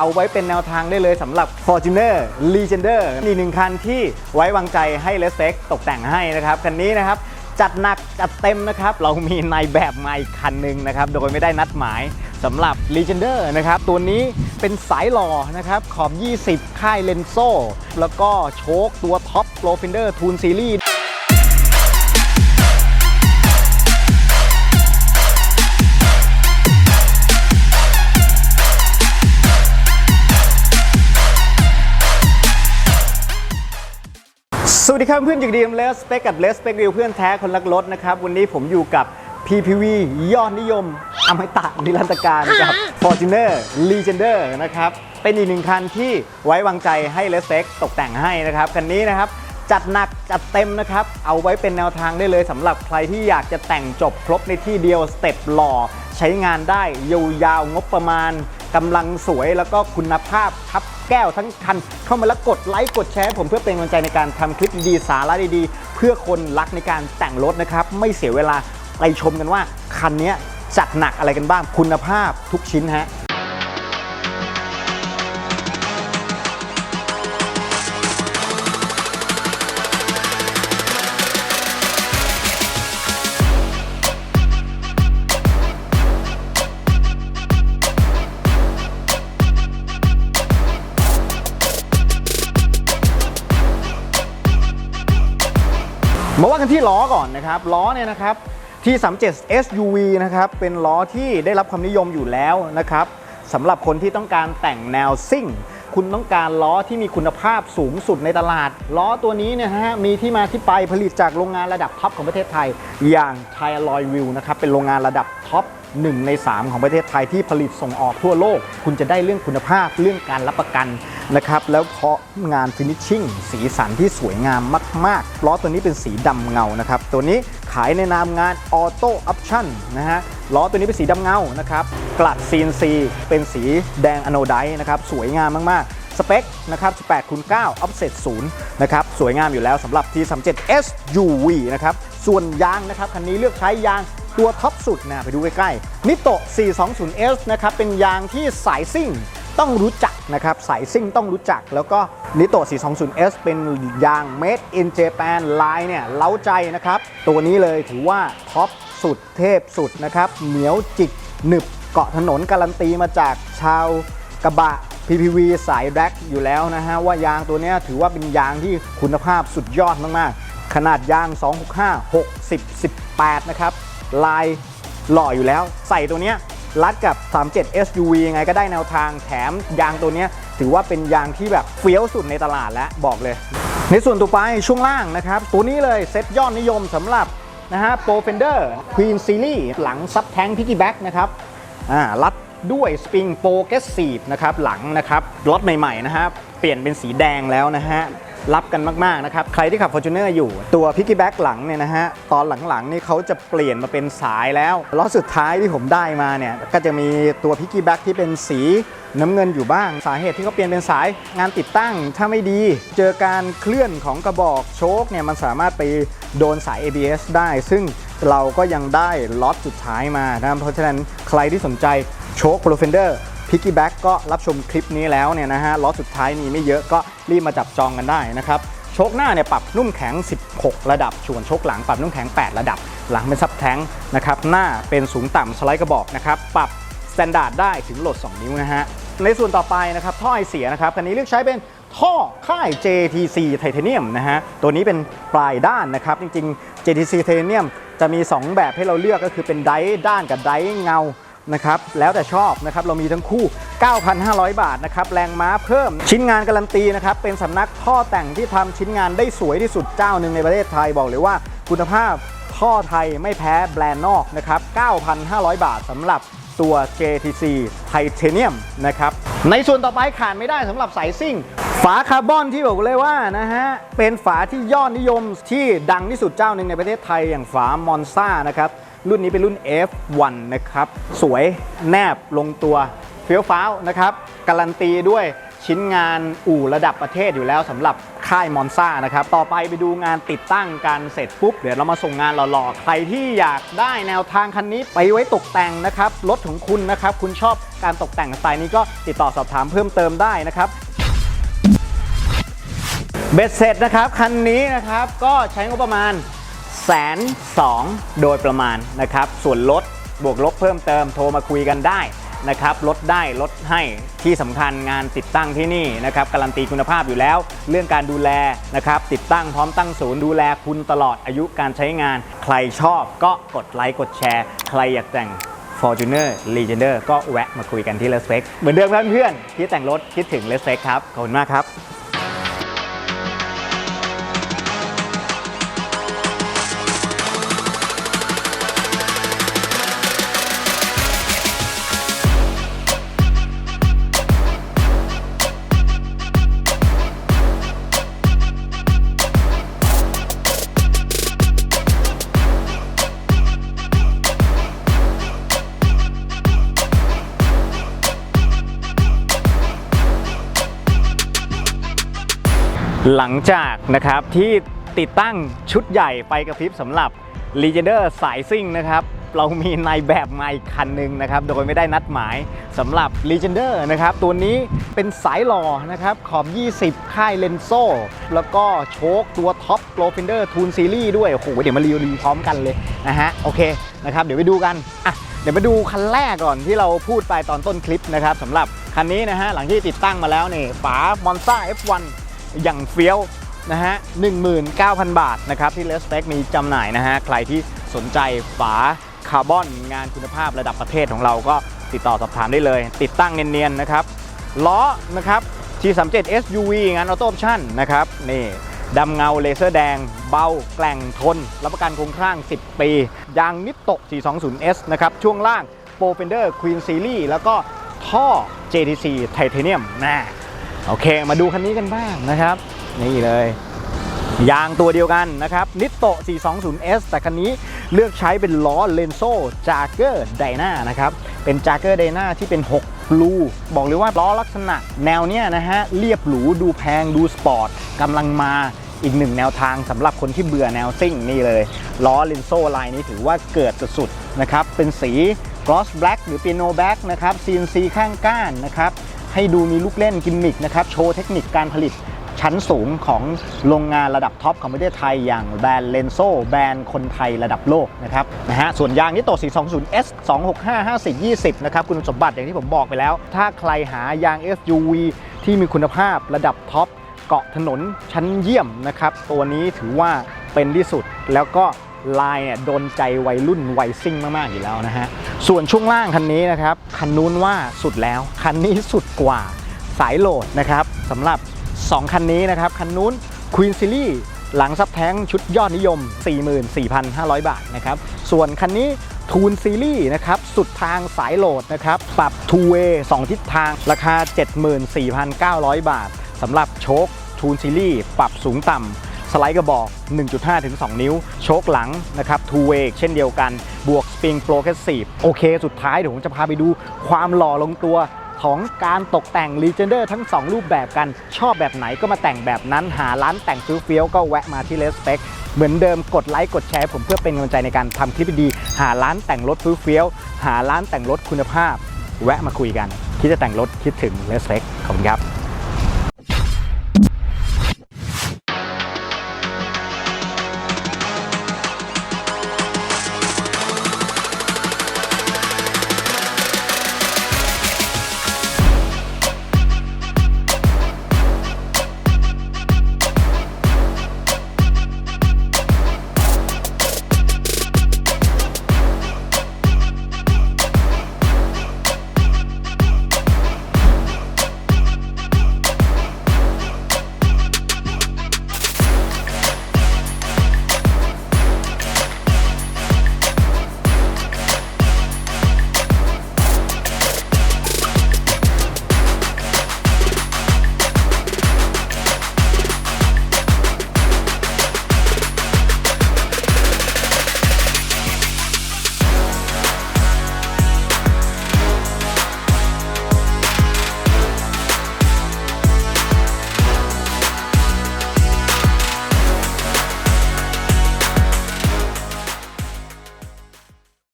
เอาไว้เป็นแนวทางได้เลยสำหรับ Fortuner Legender อีกหนึ่งคันที่ไว้วางใจให้ r e s p e c ตกแต่งให้นะครับ คันนี้นะครับจัดหนักจัดเต็มนะครับ เรามีในแบบมาอีกคันหนึ่งนะครับ โดยไม่ได้นัดหมายสำหรับ Legender นะครับ ตัวนี้เป็นสายหล่อนะครับ ขอบ 20 ค่ายเลนโซแล้วก็โชคตัวท็อปโปรฟินเดอร์ทูนซีรีส์ ดีครับเพื่อนอยู่ดีมเลสเปกกับเลสเปกวิวเพื่อนแท้คนรักรถนะครับ วันนี้ผมอยู่กับ PPV ยอดนิยมอมตะนิรันตการกับ Fortuner Legender นะครับ เป็นอีกหนึ่งคันที่ไว้วางใจให้เลสเปกตกแต่งให้นะครับ คันนี้นะครับ จัดหนักจัดเต็มนะครับ เอาไว้เป็นแนวทางได้เลยสำหรับใครที่อยากจะแต่งจบครบในที่เดียวสเต็ปหล่อ ใช้งานได้ยาวๆงบประมาณกำลังสวยแล้วก็คุณภาพครับ แก้วทั้งคัน เข้ามาแล้วกดไลค์กดแชร์ผมเพื่อเป็นกำลังใจในการทำคลิปดีๆสาระดีๆ เพื่อคนรักในการแต่งรถนะครับ ไม่เสียเวลาไปชมกันว่าคันนี้จัดหนักอะไรกันบ้างคุณภาพทุกชิ้นฮะ มาว่ากันที่ล้อก่อนนะครับ ล้อเนี่ยนะครับที่37 SUV นะครับ เป็นล้อที่ได้รับความนิยมอยู่แล้วนะครับสำหรับคนที่ต้องการแต่งแนวซิ่ง คุณต้องการล้อที่มีคุณภาพสูงสุดในตลาด ล้อตัวนี้เนะฮะมีที่มาที่ไปผลิตจากโรงงานระดับท็อปของประเทศไทย อย่างไทยลอยวิวนะครับเป็นโรงงานระดับท็อป1ใน 3 ของประเทศไทยที่ผลิตส่งออกทั่วโลก คุณจะได้เรื่องคุณภาพเรื่องการรับประกัน นะครับแล้วเพราะงานฟินิชชิ่งสีสันที่สวยงามมากๆล้อตัวนี้เป็นสีดำเงานะครับตัวนี้ขายในนามงานออโต้ออปชั่นนะฮะล้อตัวนี้เป็นสีดำเงานะครับกลัด CNC เป็นสีแดงอโนไดซ์นะครับสวยงามมากๆ สเปคนะครับ18คูณ9 offset 0นะครับสวยงามอยู่แล้วสำหรับ T37 SUV นะครับส่วนยางนะครับคันนี้เลือกใช้ยางตัวท็อปสุดนะไปดูใกล้ๆนิโต 420S นะครับเป็นยางที่สายซิ่ง ต้องรู้จักนะครับ สายซิ่งต้องรู้จัก แล้วก็นิโต 420S เป็นยาง Made in Japan ลายเนี่ยเล้าใจนะครับ ตัวนี้เลยถือว่าท็อปสุดเทพสุดนะครับ เหนียวจิกหนึบเกาะถนนการันตีมาจากชาวกระบะ PPV สายแร็กอยู่แล้วนะฮะ ว่ายางตัวเนี้ยถือว่าเป็นยางที่คุณภาพสุดยอดมากๆ ขนาดยาง 265 60 18 นะครับ ลายหล่ออยู่แล้ว ใส่ตัวเนี้ย รัดกับ 37 SUV ยังไงก็ได้แนวทางแถมยางตัวนี้ถือว่าเป็นยางที่แบบเฟี้ยวสุดในตลาดแล้วบอกเลย ในส่วนต่อไปช่วงล่างนะครับ ตัวนี้เลยเซ็ตยอดนิยมสำหรับนะฮะ Pro Fender Queen Series หลังซับแทงพิกกี้แบ็กนะครับอ่ารัดด้วยสปริงโปรเกสซีฟนะครับหลังนะครับรถใหม่ๆนะครับเปลี่ยนเป็นสีแดงแล้วนะฮะ รับกันมาก ๆ นะครับ ใครที่ขับ Fortuner อยู่ ตัวพิกกี้แบ็กหลังเนี่ยนะฮะ ตอนหลัง ๆ นี่เขาจะเปลี่ยนมาเป็นสายแล้วล้อสุดท้ายที่ผมได้มาเนี่ย ก็จะมีตัวพิกกี้แบ็กที่เป็นสีน้ำเงินอยู่บ้าง สาเหตุที่เขาเปลี่ยนเป็นสายงานติดตั้งถ้าไม่ดี เจอการเคลื่อนของกระบอกโชคเนี่ยมันสามารถไปโดนสาย ABS ได้ ซึ่งเราก็ยังได้ล็อตสุดท้ายมานะเพราะฉะนั้นใครที่สนใจโชค Pro Fender พิกกี้แบ็กก็รับชมคลิปนี้แล้วเนี่ยนะฮะล้อสุดท้ายมีไม่เยอะก็รีบมาจับจองกันได้นะครับ โชคหน้าเนี่ยปรับนุ่มแข็ง 16 ระดับส่วนโชคหลังปรับนุ่มแข็ง 8 ระดับ หลังเป็นซับแท้งนะครับ หน้าเป็นสูงต่ำสไลด์กระบอกนะครับ ปรับสแตนดาร์ดได้ถึงโหลด 2 นิ้วนะฮะ ในส่วนต่อไปนะครับ ท่อไอเสียนะครับ คันนี้เลือกใช้เป็นท่อค่าย JTC Titanium นะฮะ ตัวนี้เป็นปลายด้านนะครับ จริงๆ JTC Titanium จะมี 2 แบบให้เราเลือกก็คือเป็นไดด้านกับไดเงา นะครับ แล้วแต่ชอบนะครับ เรามีทั้งคู่ 9,500 บาทนะครับ แรงม้าเพิ่ม ชิ้นงานการันตีนะครับ เป็นสำนักท่อแต่งที่ทำชิ้นงานได้สวยที่สุดเจ้าหนึ่งในประเทศไทยบอกเลยว่า คุณภาพท่อไทยไม่แพ้แบรนด์นอกนะครับ 9,500 บาทสำหรับตัว JTC Titanium นะครับ ในส่วนต่อไปขาดไม่ได้สำหรับสายซิ่ง ฝาคาร์บอนที่บอกเลยว่านะฮะ เป็นฝาที่ยอดนิยมที่ดังที่สุดเจ้าหนึ่งในประเทศไทยอย่างฝามอนซ่านะครับ รุ่นนี้เป็นรุ่น F1 นะครับ สวยแนบลงตัวเฟี้ยวฟ้าวนะครับ การันตีด้วยชิ้นงานอู่ระดับประเทศอยู่แล้วสำหรับคค่ายมอนซ่านะครับ ต่อไปไปดูงานติดตั้งกันเสร็จปุ๊บ เดี๋ยวเรามาส่งงานหล่อๆ ใครที่อยากได้แนวทางคันนี้ไปไว้ตกแต่งนะครับ รถของคุณนะครับ คุณชอบการตกแต่งสไตล์นี้ก็ติดต่อสอบถามเพิ่มเติมได้นะครับเบ็ดเสร็จนะครับ คันนี้นะครับก็ใช้งบประมาณ แสนสองโดยประมาณนะครับ ส่วนลดบวกลบเพิ่มเติมโทรมาคุยกันได้นะครับลดได้ลดให้ที่สำคัญงานติดตั้งที่นี่นะครับการันตีคุณภาพอยู่แล้ว เรื่องการดูแลนะครับติดตั้งพร้อมตั้งศูนย์ดูแลคุณตลอดอายุการใช้งาน ใครชอบก็กดไลค์กดแชร์ ใครอยากแต่ง Fortuner Legender ก็แวะมาคุยกันที่ l e s p e c เหมือนเดิมครับเพื่อนที่แต่งรถคิดถึง l e s p e c ครับ ขอบคุณมากครับ หลังจากนะครับที่ติดตั้งชุดใหญ่ไฟกระพริบสำหรับ Legender สายซิ่งนะครับเรามีในแบบมาอีกคันหนึ่งนะครับ โดยไม่ได้นัดหมายสำหรับ Legender นะครับ ตัวนี้เป็นสายหล่อนะครับ ขอบ 20 ค่ายเลนโซแล้วก็โชคตัวท็อปโปรฟินเดอร์ทูนซีรีส์ด้วย โอ้โห เดี๋ยวมารีวิวพร้อมกันเลยนะฮะ โอเคนะครับ เดี๋ยวไปดูกัน อะ เดี๋ยวมาดูคันแรกก่อนที่เราพูดไปตอนต้นคลิปนะครับสำหรับคันนี้นะฮะ หลังที่ติดตั้งมาแล้วนี่ฝา Monza F1 อย่างเฟี้ยวนะฮะ19,000 บาทนะครับที่เลสเ c คมีจำหน่ายนะฮะใครที่สนใจฝาคาร์บอนงานคุณภาพระดับประเทศของเราก็ติดต่อสอบถามได้เลย ติดตั้งเนียนๆนะครับล้อนะครับ G37 SUV งานออโต้ออปชั่นนะครับนี่ดำเงาเลเซอร์แดง เบาแกล่งทน รับประกันคงคร่าง 10 ปี ยางนิตโต 420S นะครับ ช่วงล่าง Pro Fender Queen Series แล้วก็ท่อ JTC Titanium นะ โอเค มาดูคันนี้กันบ้างนะครับ นี่เลย ยางตัวเดียวกันนะครับนิตโต 420S แต่คันนี้เลือกใช้เป็นล้อเลนโซจา g เกอร์ไดนานะครับ เป็นจา g เกอร์ไดนาที่เป็น 6 บลู บอกเลยว่าล้อลักษณะแนวเนี้ยนะฮะ เรียบหรูดูแพงดูสปอร์ตกำลังมาอีกหนึ่งแนวทางสำหรับคนที่เบื่อแนวซิ่งนี่เลย ล้อเลนโซลายนี้ถือว่าเกิดสุดๆนะครับ เป็นสี gloss black หรือ piano black นะครับ CNC ข้างก้านนะครับ ให้ดูมีลูกเล่นกิมมิกนะครับโชว์เทคนิคการผลิตชั้นสูงของโรงงานระดับท็อปของประเทศไทย อย่างแบรนด์เลนโซแบรนด์คนไทยระดับโลกนะครับนะฮะส่วนยางนี่โต 420S 265 50 20 นะครับ คุณสมบัติอย่างที่ผมบอกไปแล้ว ถ้าใครหายาง SUV ที่มีคุณภาพระดับท็อปเกาะถนนชั้นเยี่ยมนะครับ ตัวนี้ถือว่าเป็นที่สุดแล้วก็ ลายเนี่ยโดนใจวัยรุ่นวัยซิ่งมาก ๆ อยู่แล้วนะฮะ ส่วนช่วงล่างคันนี้นะครับ คันนู้นว่าสุดแล้ว คันนี้สุดกว่าสายโหลดนะครับสำหรับ 2 คันนี้นะครับ คันนู้น Queen Series หลังซับแท้งชุดยอดนิยม 44,500 บาทนะครับ ส่วนคันนี้ทูนซีรีส์นะครับ สุดทางสายโหลดนะครับ ปรับ two way 2ทิศทางราคา 74,900 บาทสำหรับโชคทูนซีรีส์ปรับสูงต่ำ สไลด์กระบอก 1.5 ถึง 2 นิ้ว โชคหลังนะครับ two way เช่นเดียวกัน บวก Spring Progressive โอเค สุดท้ายเดี๋ยวผมจะพาไปดูความหล่อลงตัวของการตกแต่ง Legender ทั้ง 2 รูปแบบกัน ชอบแบบไหนก็มาแต่งแบบนั้น หาร้านแต่งฟิเฟี้ยวก็แวะมาที่ Les Spec เหมือนเดิมกดไลค์กดแชร์ผมเพื่อเป็นกำลังใจในการทำคลิปดีๆหาร้านแต่งรถฟิเฟี้ยว หาร้านแต่งรถคุณภาพ แวะมาคุยกัน คิดจะแต่งรถคิดถึง Les Spec ขอบคุณครับ